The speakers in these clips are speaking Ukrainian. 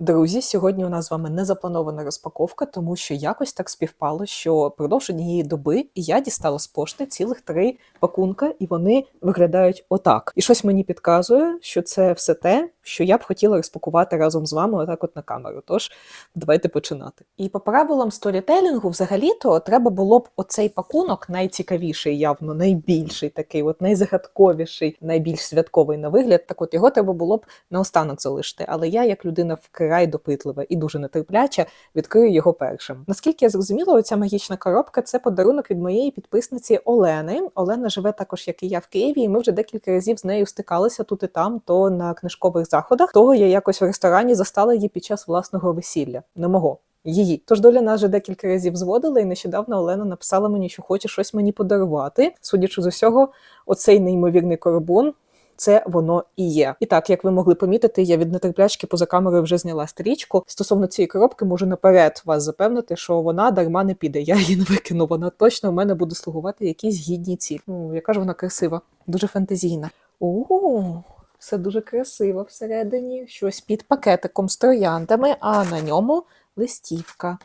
Друзі, сьогодні у нас з вами незапланована розпаковка, тому що якось так співпало, що впродовж однієї доби я дістала з пошти цілих три пакунка, і вони виглядають отак. І щось мені підказує, що це все те, що я б хотіла розпакувати разом з вами, отак, от на камеру. Тож давайте починати. І по правилам сторітелінгу, взагалі-то треба було б оцей пакунок найцікавіший, явно найбільший, такий, от найзагадковіший, найбільш святковий на вигляд. Так, от його треба було б наостанок залишити. Але я, як людина вкрай допитлива і дуже нетерпляча, відкрию його першим. Наскільки я зрозуміла, оця магічна коробка це подарунок від моєї підписниці Олени. Олена живе також, як і я в Києві, і ми вже декілька разів з нею стикалися тут і там, то на книжкових заходах. Того я якось в ресторані застала її під час власного весілля. Не мого. Її. Тож доля нас вже декілька разів зводила, і нещодавно Олена написала мені, що хоче щось мені подарувати. Судячи з усього, оцей неймовірний коробун. Це воно і є. І так, як ви могли помітити, я від нетерплячки поза камерою вже зняла стрічку. Стосовно цієї коробки, можу наперед вас запевнити, що вона дарма не піде. Я її не викину. Вона точно у мене буде слугувати якісь гідні цілі. Ну, яка ж вона красива, дуже фантазійна. О, все дуже красиво всередині. Щось під пакетиком з трояндами, а на ньому листівка.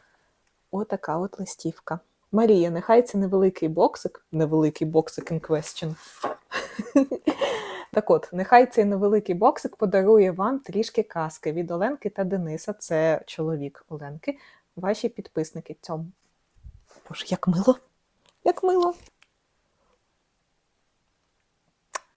Отака от листівка. Марія, нехай це невеликий боксик, невеликий боксик in question. Так от, нехай цей невеликий боксик подарує вам трішки казки від Оленки та Дениса. Це чоловік Оленки, ваші підписники. Цьому. Боже, як мило! Як мило!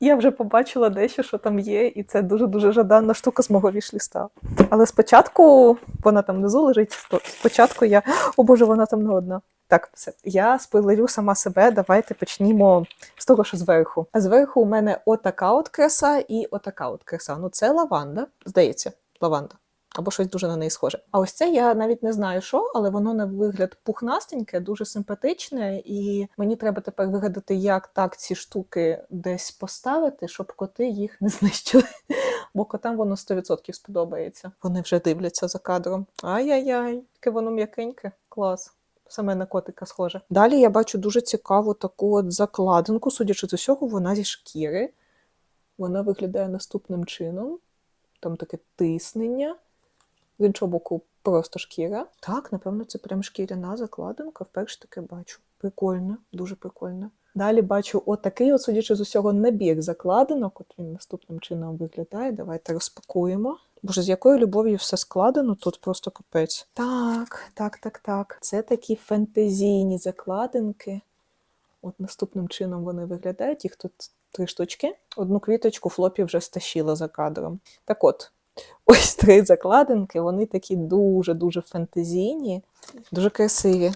Я вже побачила дещо, що там є, і це дуже-дуже жаданна штука з мого вішліста. Але спочатку вона там внизу лежить. Спочатку я. О Боже, вона там не одна. Так, все. Я спойлерю сама себе. Давайте почнімо з того, що зверху. А зверху у мене отака от краса і отака от краса. Ну, це лаванда, здається, лаванда. Або щось дуже на неї схоже. А ось це я навіть не знаю, що, але воно на вигляд пухнастеньке, дуже симпатичне, і мені треба тепер вигадати, як так ці штуки десь поставити, щоб коти їх не знищили. Бо котам воно 100% сподобається. Вони вже дивляться за кадром. Ай-яй-яй, яке воно м'якеньке, клас. Саме на котика схоже. Далі я бачу дуже цікаву таку от закладинку, судячи з усього, вона зі шкіри. Вона виглядає наступним чином. Там таке тиснення. З іншого боку, просто шкіра. Так, напевно, це прям шкіряна закладинка. Вперше таке бачу. Прикольно, дуже прикольно. Далі бачу отакий, от, судячи з усього, набір закладинок. От він наступним чином виглядає. Давайте розпакуємо. Боже, з якою любов'ю все складено, тут просто капець. Так, так, так, так. Це такі фентезійні закладинки. От наступним чином вони виглядають. Їх тут три штучки. Одну квіточку флопі вже стащила за кадром. Так от, ось три закладинки, вони такі дуже-дуже фентезійні, дуже красиві.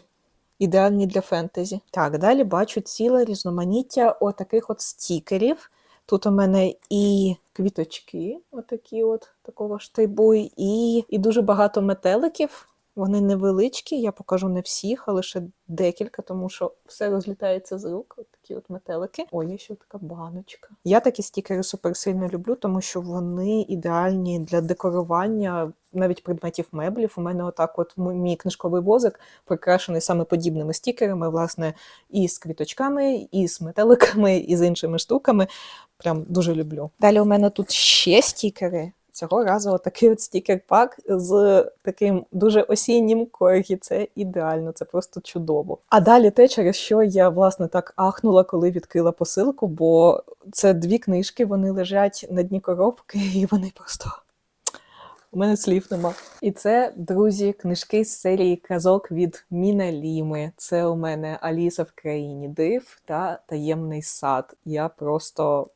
Ідеальні для фентезі. Так, далі бачу ціле різноманіття отаких от стікерів. Тут у мене і квіточки, отакі от такого ж типу, і, і дуже багато метеликів. Вони невеличкі, я покажу не всіх, а лише декілька, тому що все розлітається з рук. От такі от метелики. Ой, є ще така баночка. Я такі стікери супер сильно люблю, тому що вони ідеальні для декорування навіть предметів меблів. У мене отак, от мій книжковий возик прикрашений саме подібними стікерами, власне, і з квіточками, і з метеликами, і з іншими штуками. Прям дуже люблю. Далі у мене тут ще стікери. Цього разу отакий от стікер-пак з таким дуже осіннім коргі. Це ідеально, це просто чудово. А далі те, через що я власне так ахнула, коли відкрила посилку, бо це дві книжки, вони лежать на дні коробки, і вони просто. У мене слів нема. І це, друзі, книжки з серії казок від Міна Ліми. Це у мене Аліса в країні див та Таємний сад. Я просто.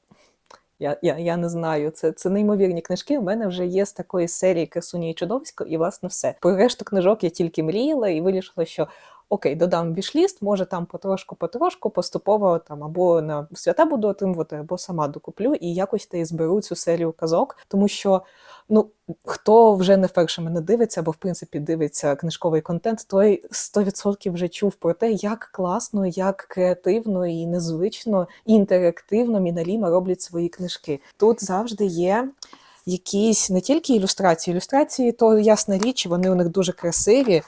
Я я, я не знаю, це це неймовірні книжки. У мене вже є з такої серії Красуні і чудовисько, і власне все. Про решту книжок я тільки мріяла і вирішила, що окей, додам вішліст, може там потрошку-потрошку, поступово там або на свята буду отримувати, або сама докуплю і якось та і зберу цю серію казок, тому що. Ну, хто вже не вперше мене дивиться, або в принципі дивиться книжковий контент, той 100% вже чув про те, як класно, як креативно і незвично і інтерактивно Міналіма роблять свої книжки. Тут завжди є. Якісь не тільки ілюстрації, ілюстрації, то ясна річ, вони у них дуже красиві,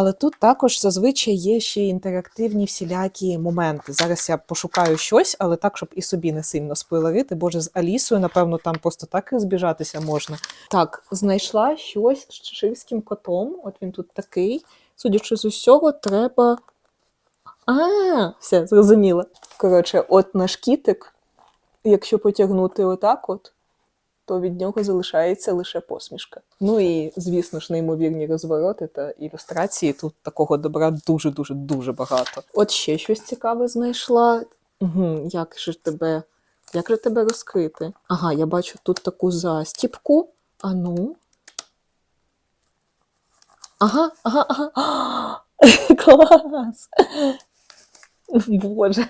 Але тут також зазвичай є ще інтерактивні всілякі моменти. Зараз я пошукаю щось, але так, щоб і собі не сильно спойлерити. Боже, з Алісою, напевно, там просто так розбіжатися можна. Так, знайшла щось з чеширським котом. От він тут такий. Судячи з усього, треба. А, все, зрозуміло. Коротше, от наш кітик, якщо потягнути отак, от, то від нього залишається лише посмішка. Ну і, звісно ж, неймовірні розвороти та ілюстрації. Тут такого добра дуже-дуже дуже багато. От ще щось цікаве знайшла. Угу, як же тебе, як же тебе розкрити? Ага, я бачу тут таку застіпку. А ну. Ага, ага, ага. Клас! Боже.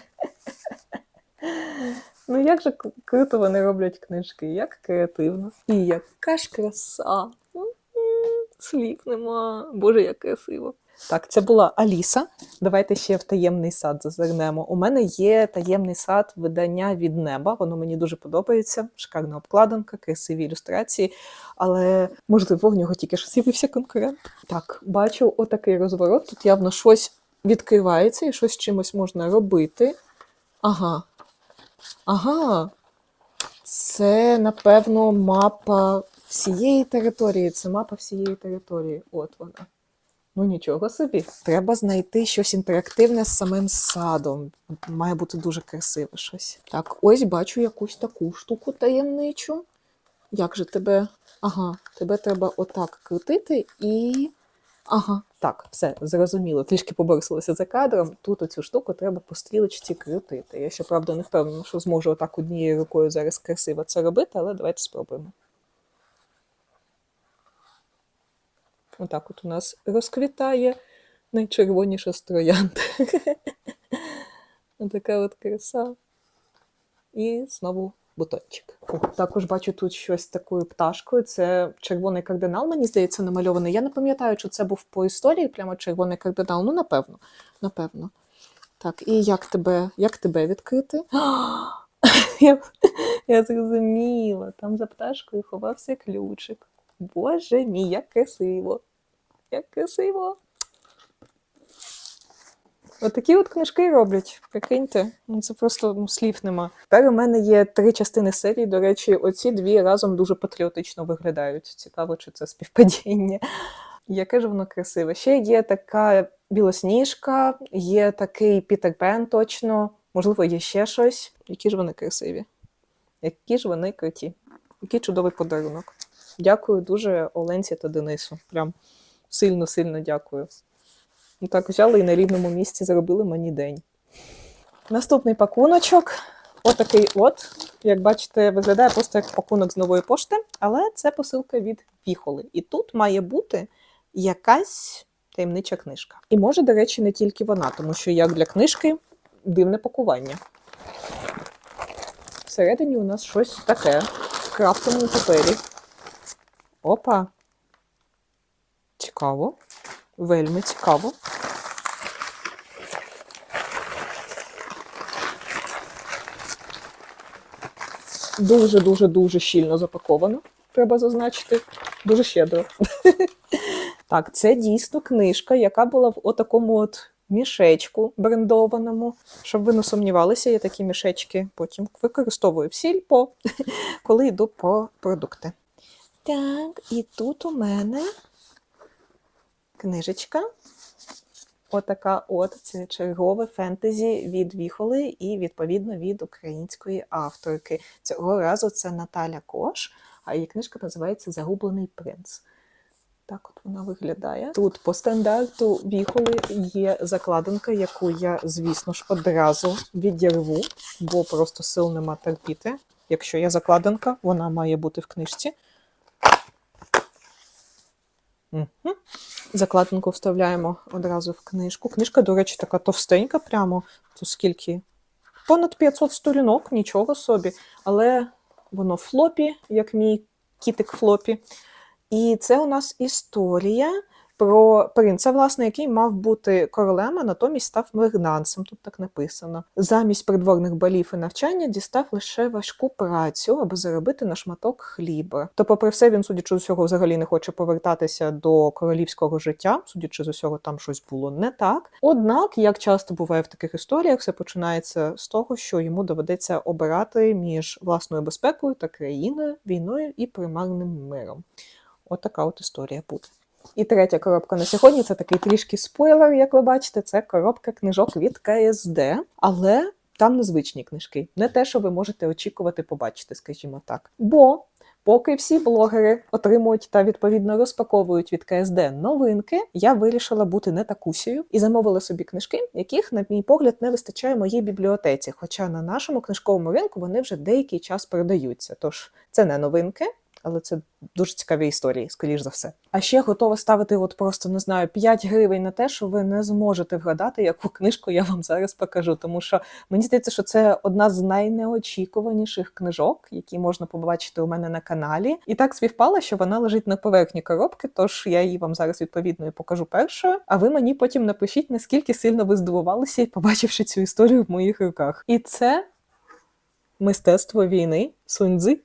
Ну як же круто вони роблять книжки, як креативно. І яка ж краса. Слів нема. Боже, як красиво. Так, це була Аліса. Давайте ще в таємний сад зазирнемо. У мене є таємний сад видання від неба. Воно мені дуже подобається. Шикарна обкладинка, красиві ілюстрації. Але можливо в нього тільки що з'явився конкурент. Так, бачу отакий розворот. Тут явно щось відкривається і щось чимось можна робити. Ага. Ага. Це, напевно, мапа всієї території. Це мапа всієї території. От вона. Ну нічого собі. Треба знайти щось інтерактивне з самим садом. Має бути дуже красиве щось. Так, ось бачу якусь таку штуку таємничу. Як же тебе. Ага, тебе треба отак крутити і. Ага, так, все, зрозуміло. Трішки поборсилося за кадром. Тут оцю штуку треба по стрілочці крутити. Я щоправда не впевнена, що зможу отак однією рукою зараз красиво це робити, але давайте спробуємо. Отак от у нас розквітає найчервоніша з троянд. Отака от краса. І знову бутончик. Також бачу тут щось такою пташкою. Це червоний кардинал, мені здається, намальований. Я не пам'ятаю, чи це був по історії прямо червоний кардинал. Ну, напевно, напевно. Так, і як тебе, як тебе відкрити? я, я зрозуміла. Там за пташкою ховався ключик. Боже мій, як красиво! Як красиво! Отакі от книжки роблять, прикиньте, ну це просто ну, слів нема. Тепер у мене є три частини серії. До речі, оці дві разом дуже патріотично виглядають. Цікаво, чи це співпадіння. Яке ж воно красиве. Ще є така білосніжка, є такий Пітер Пен точно, можливо, є ще щось. Які ж вони красиві. Які ж вони круті. Який чудовий подарунок. Дякую дуже Оленці та Денису. Прям сильно-сильно дякую. Ну так взяли і на рівному місці зробили мені день. Наступний пакуночок. Отакий от. Як бачите, виглядає просто як пакунок з нової пошти, але це посилка від Віхоли. І тут має бути якась таємнича книжка. І може, до речі, не тільки вона, тому що як для книжки дивне пакування. Всередині у нас щось таке в крафтовому папері. Опа. Цікаво. Вельми цікаво. Дуже-дуже дуже щільно запаковано, треба зазначити. Дуже щедро. Так, це дійсно книжка, яка була в отакому от мішечку брендованому. Щоб ви не сумнівалися, я такі мішечки потім використовую в сільпо, коли йду по продукти. Так, і тут у мене книжечка. Отака от це чергове фентезі від Віхоли і, відповідно, від української авторки. Цього разу це Наталя Кош, а її книжка називається Загублений принц. Так от вона виглядає. Тут по стандарту Віхоли є закладинка, яку я, звісно ж, одразу відірву, бо просто сил нема терпіти. Якщо є закладинка, вона має бути в книжці. Угу. Закладинку вставляємо одразу в книжку. Книжка, до речі, така товстенька, прямо тут скільки? Понад 500 сторінок, нічого собі. Але воно флопі, як мій кітик флопі. І це у нас історія про принца, власне, який мав бути королем, а натомість став вигнанцем. Тут так написано. Замість придворних балів і навчання дістав лише важку працю, аби заробити на шматок хліба. То, попри все, він, судячи з усього, взагалі не хоче повертатися до королівського життя. Судячи з усього, там щось було не так. Однак, як часто буває в таких історіях, все починається з того, що йому доведеться обирати між власною безпекою та країною, війною і примарним миром. От от історія буде. І третя коробка на сьогодні це такий трішки спойлер, як ви бачите, це коробка книжок від КСД, але там незвичні книжки, не те, що ви можете очікувати побачити, скажімо так. Бо поки всі блогери отримують та відповідно розпаковують від КСД новинки, я вирішила бути не такусією і замовила собі книжки, яких, на мій погляд, не вистачає моїй бібліотеці. Хоча на нашому книжковому ринку вони вже деякий час продаються. Тож це не новинки. Але це дуже цікаві історії, скоріш за все. А ще готова ставити, от просто не знаю, 5 гривень на те, що ви не зможете вгадати, яку книжку я вам зараз покажу. Тому що мені здається, що це одна з найнеочікуваніших книжок, які можна побачити у мене на каналі. І так співпало, що вона лежить на поверхні коробки, тож я її вам зараз відповідно і покажу першою. А ви мені потім напишіть, наскільки сильно ви здивувалися, побачивши цю історію в моїх руках. І це мистецтво війни Суньцзи.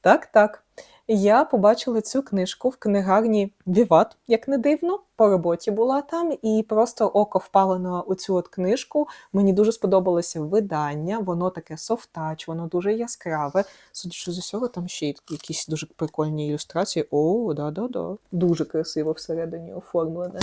Так, так. Я побачила цю книжку в книгарні Віват, як не дивно. По роботі була там, і просто око впало на оцю от книжку. Мені дуже сподобалося видання, воно таке софтач, воно дуже яскраве. Судячи з усього, там ще якісь дуже прикольні ілюстрації. О, да-да-да. Дуже красиво всередині оформлене.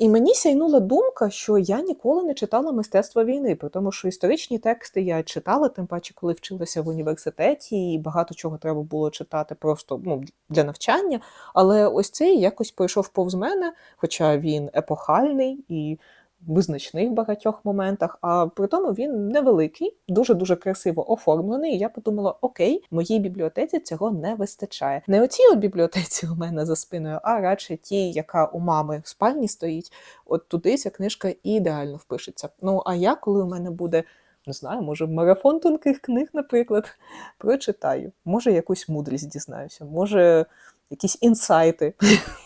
І мені сяйнула думка, що я ніколи не читала мистецтво війни, тому, що історичні тексти я читала, тим паче, коли вчилася в університеті, і багато чого треба було читати просто ну, для навчання. Але ось цей якось пройшов повз мене, хоча він епохальний і визначний в багатьох моментах, а при тому він невеликий, дуже-дуже красиво оформлений. І я подумала, окей, моїй бібліотеці цього не вистачає. Не оцій от бібліотеці у мене за спиною, а радше тій, яка у мами в спальні стоїть. От туди ця книжка ідеально впишеться. Ну а я, коли у мене буде. Не знаю, може, марафон тонких книг, наприклад, прочитаю. Може, якусь мудрість дізнаюся, може, якісь інсайти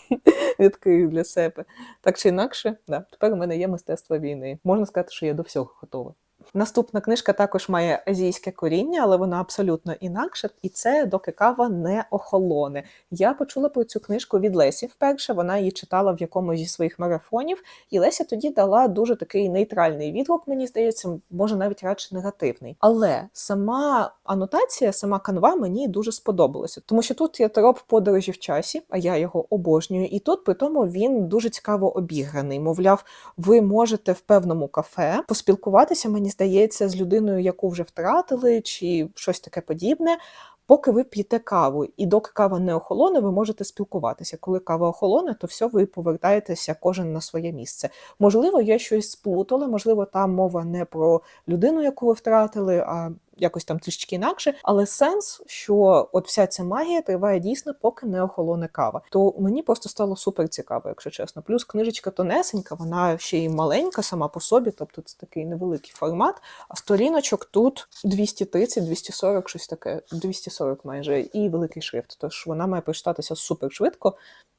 відкрию для себе. Так чи інакше, да, тепер у мене є мистецтво війни. Можна сказати, що я до всього готова. Наступна книжка також має азійське коріння, але вона абсолютно інакша, і це доки кава не охолоне. Я почула про цю книжку від Лесі вперше. Вона її читала в якомусь зі своїх марафонів, і Леся тоді дала дуже такий нейтральний відгук, мені здається, може навіть радше негативний. Але сама анотація, сама канва мені дуже сподобалася, тому що тут є троп подорожі в часі, а я його обожнюю. І тут при тому він дуже цікаво обіграний. Мовляв, ви можете в певному кафе поспілкуватися, мені здається, з людиною, яку вже втратили, чи щось таке подібне. Поки ви п'єте каву, і доки кава не охолоне, ви можете спілкуватися. Коли кава охолоне, то все, ви повертаєтеся кожен на своє місце. Можливо, я щось сплутала, можливо, там мова не про людину, яку ви втратили, а якось там трішки інакше. Але сенс, що от вся ця магія триває дійсно, поки не охолоне кава. То мені просто стало супер цікаво, якщо чесно. Плюс книжечка тонесенька, вона ще й маленька сама по собі, тобто це такий невеликий формат. А сторіночок тут 230-240, щось таке, 240 майже, і великий шрифт. Тож вона має прочитатися супер швидко.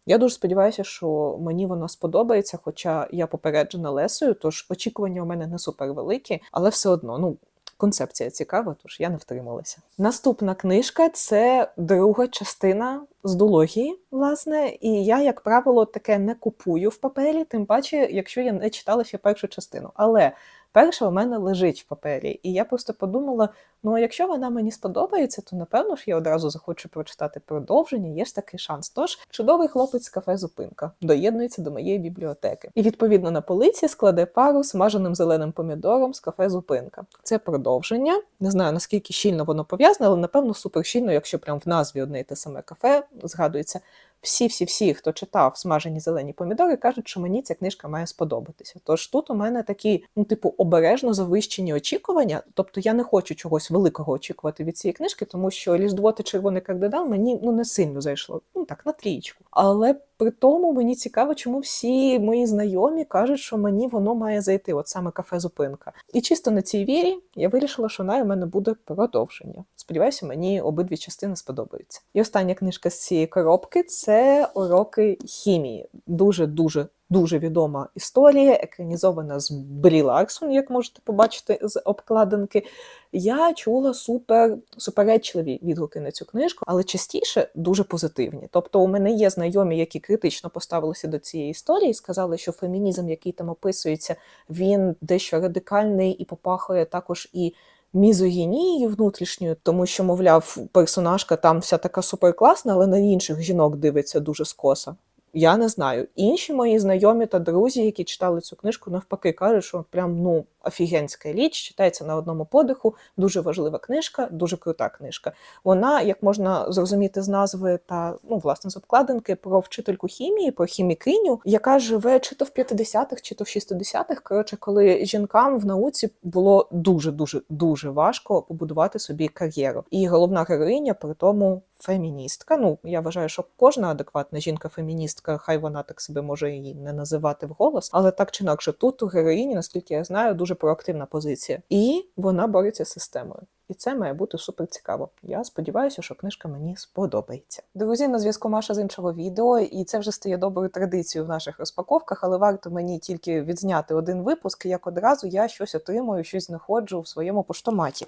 Я дуже сподіваюся, що мені вона сподобається, хоча я попереджена Лесою, тож очікування у мене не супер великі, але все одно, ну. Концепція цікава, тож я не втрималася. Наступна книжка це друга частина з дулогії, власне, і я, як правило, таке не купую в папері, тим паче, якщо я не читала ще першу частину. Але перша у мене лежить в папері, і я просто подумала: ну, а якщо вона мені сподобається, то напевно ж я одразу захочу прочитати продовження. Є ж такий шанс. Тож чудовий хлопець з кафе Зупинка доєднується до моєї бібліотеки. І відповідно на полиці складе пару смаженим зеленим помідором з кафе Зупинка. Це продовження. Не знаю наскільки щільно воно пов'язане, але напевно супер щільно, якщо прям в назві одне і те саме кафе згадується. Всі-всі-всі, хто читав смажені зелені помідори, кажуть, що мені ця книжка має сподобатися. Тож тут у мене такі, ну, типу, обережно завищені очікування. Тобто я не хочу чогось великого очікувати від цієї книжки, тому що Різдво та червоний кардинал мені ну не сильно зайшло. Ну так, на трієчку. Але при тому мені цікаво, чому всі мої знайомі кажуть, що мені воно має зайти, от саме кафе зупинка. І чисто на цій вірі я вирішила, що на у мене буде продовження. Сподіваюся, мені обидві частини сподобаються. І остання книжка з цієї коробки це уроки хімії. Дуже дуже. Дуже відома історія, екранізована з Брі Ларсон, як можете побачити з обкладинки. Я чула супер суперечливі відгуки на цю книжку, але частіше дуже позитивні. Тобто, у мене є знайомі, які критично поставилися до цієї історії, сказали, що фемінізм, який там описується, він дещо радикальний і попахує також і. Мізогінією внутрішньою, тому що, мовляв, персонажка там вся така суперкласна, але на інших жінок дивиться дуже скоса. Я не знаю. Інші мої знайомі та друзі, які читали цю книжку, навпаки, кажуть, що прям ну офігенська річ, читається на одному подиху. Дуже важлива книжка, дуже крута книжка. Вона, як можна зрозуміти з назви та ну власне з обкладинки, про вчительку хімії, про хімікиню, яка живе чи то в 50-х, чи то в 60-х. Коротше, коли жінкам в науці було дуже дуже дуже важко побудувати собі кар'єру. І головна героїня при тому феміністка. Ну я вважаю, що кожна адекватна жінка-феміністка, хай вона так себе може її не називати вголос, але так чи інакше, тут у героїні, наскільки я знаю, дуже проактивна позиція, і вона бореться з системою. І це має бути супер цікаво. Я сподіваюся, що книжка мені сподобається. Друзі, на зв'язку Маша з іншого відео, і це вже стає доброю традицією в наших розпаковках, але варто мені тільки відзняти один випуск, як одразу я щось отримую, щось знаходжу в своєму поштоматі.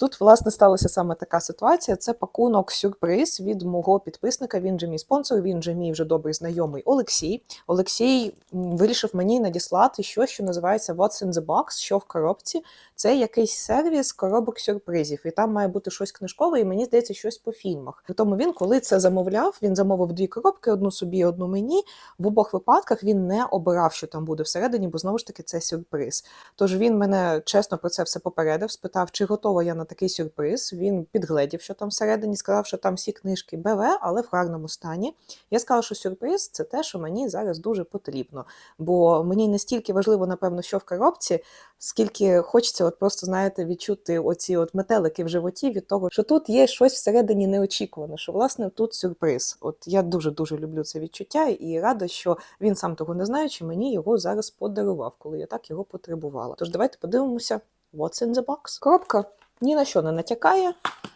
Тут, власне, сталася саме така ситуація. Це пакунок сюрприз від мого підписника. Він же мій спонсор, він же мій вже добрий знайомий Олексій. Олексій вирішив мені надіслати щось, що називається What's in the Box, що в коробці. Це якийсь сервіс коробок сюрпризів, і там має бути щось книжкове, і мені здається, щось по фільмах. Тому він, коли це замовляв, він замовив дві коробки: одну собі, одну мені. В обох випадках він не обирав, що там буде всередині, бо знову ж таки це сюрприз. Тож він мене чесно про це все попередив, спитав, чи готова я на такий сюрприз. Він підгледів, що там всередині, сказав, що там всі книжки БВ, але в гарному стані. Я сказала, що сюрприз це те, що мені зараз дуже потрібно. Бо мені не стільки важливо, напевно, що в коробці, скільки хочеться, от просто знаєте, відчути оці от метелики в животі від того, що тут є щось всередині неочікуване, що власне тут сюрприз. От я дуже дуже люблю це відчуття і рада, що він сам того не знаючи, мені його зараз подарував, коли я так його потребувала. Тож давайте подивимося, what's in the box. Коробка ні на що не натякає,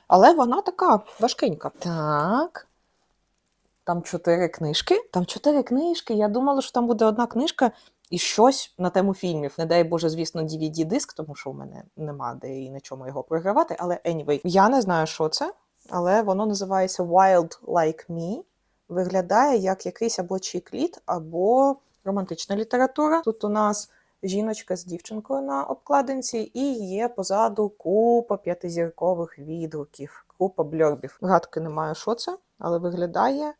але вона така важкенька. Так. Там чотири книжки. Там чотири книжки. Я думала, що там буде одна книжка і щось на тему фільмів. Не дай Боже, звісно, DVD-диск, тому що у мене нема де і на чому його програвати. Але anyway, я не знаю, що це, але воно називається Wild Like Me. Виглядає як якийсь або чікліт, або романтична література. Тут у нас жіночка з дівчинкою на обкладинці, і є позаду купа п'ятизіркових відгуків, купа бльорбів. Гадки немає, що це, але виглядає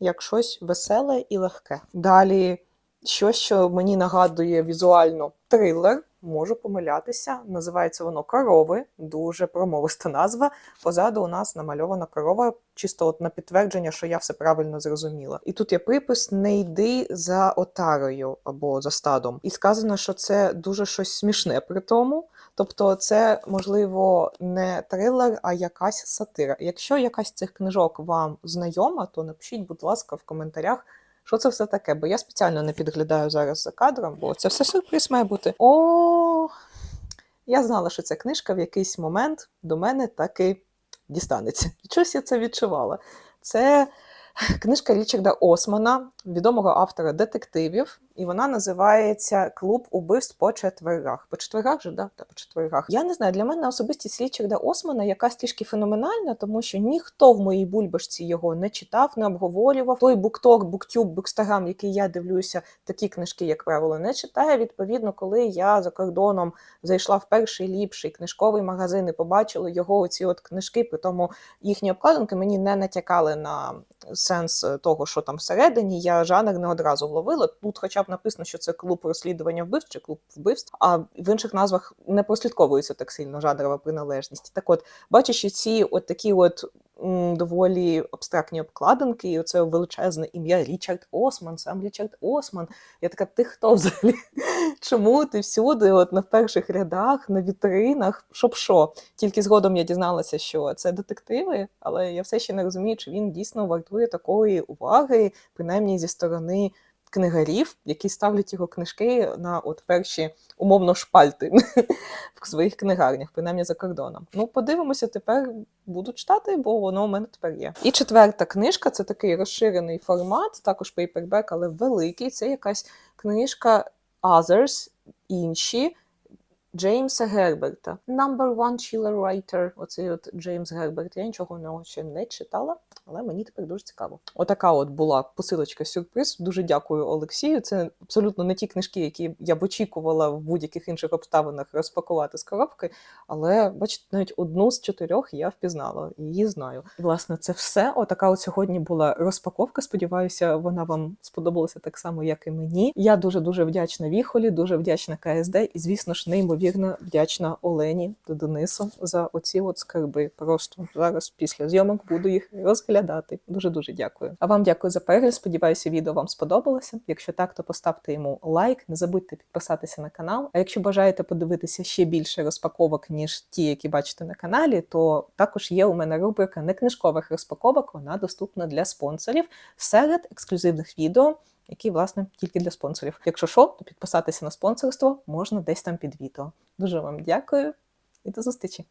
як щось веселе і легке. Далі щось, що мені нагадує візуально трилер. Можу помилятися. Називається воно корови, дуже промовиста назва. Позаду у нас намальована корова, чисто от на підтвердження, що я все правильно зрозуміла. І тут є припис: не йди за отарою або за стадом. І сказано, що це дуже щось смішне при тому. Тобто, це можливо не трилер, а якась сатира. Якщо якась з цих книжок вам знайома, то напишіть, будь ласка, в коментарях. Що це все таке? Бо я спеціально не підглядаю зараз за кадром, бо це все сюрприз має бути. О, я знала, що ця книжка в якийсь момент до мене таки дістанеться. Чогось я це відчувала. Це книжка Річарда Османа, відомого автора детективів, і вона називається Клуб убивств по четвергах. По четвергах же, да? Та по четвергах. Я не знаю, для мене особистість Річарда Османа якась трішки феноменальна, тому що ніхто в моїй бульбашці його не читав, не обговорював. Той букток, буктюб, букстаграм, який я дивлюся, такі книжки, як правило, не читає. Відповідно, коли я за кордоном зайшла в перший ліпший книжковий магазин і побачила його оці от книжки, при тому їхні обкладинки мені не натякали на сенс того, що там всередині. Я жанр не одразу вловила. Тут, хоча б написано, що це клуб розслідування вбивств чи клуб вбивств, а в інших назвах не прослідковується так сильно жанрова приналежність. Так от, бачачи ці от такі от м, доволі абстрактні обкладинки, і оце величезне ім'я Річард Осман, сам Річард Осман. Я така, ти хто взагалі? Чому ти всюди, от на перших рядах, на вітринах, щоб що? Тільки згодом я дізналася, що це детективи, але я все ще не розумію, чи він дійсно вартує такої уваги, принаймні зі сторони книгарів, які ставлять його книжки на от перші умовно шпальти в своїх книгарнях, принаймні за кордоном. Ну, подивимося, тепер буду читати, бо воно у мене тепер є. І четверта книжка це такий розширений формат, також пейпербек, але великий. Це якась книжка Others, інші. Джеймса Герберта. Number one chiller writer. Оцей от Джеймс Герберт. Я нічого в нього ще не читала, але мені тепер дуже цікаво. Отака от була посилочка сюрприз. Дуже дякую Олексію. Це абсолютно не ті книжки, які я б очікувала в будь-яких інших обставинах розпакувати з коробки. Але бачите, навіть одну з чотирьох я впізнала її знаю. Власне, це все. Отака от сьогодні була розпаковка. Сподіваюся, вона вам сподобалася так само, як і мені. Я дуже дуже вдячна Віхолі, дуже вдячна КСД і, звісно ж, неймовірно вдячна Олені та Денису за оці от скарби. Просто зараз після зйомок буду їх розглядати. Дуже дуже дякую. А вам дякую за перегляд. Сподіваюся, відео вам сподобалося. Якщо так, то поставте йому лайк. Не забудьте підписатися на канал. А якщо бажаєте подивитися ще більше розпаковок, ніж ті, які бачите на каналі, то також є у мене рубрика некнижкових розпаковок. Вона доступна для спонсорів серед ексклюзивних відео. Які, власне, тільки для спонсорів. Якщо що, то підписатися на спонсорство можна десь там під відео. Дуже вам дякую і до зустрічі!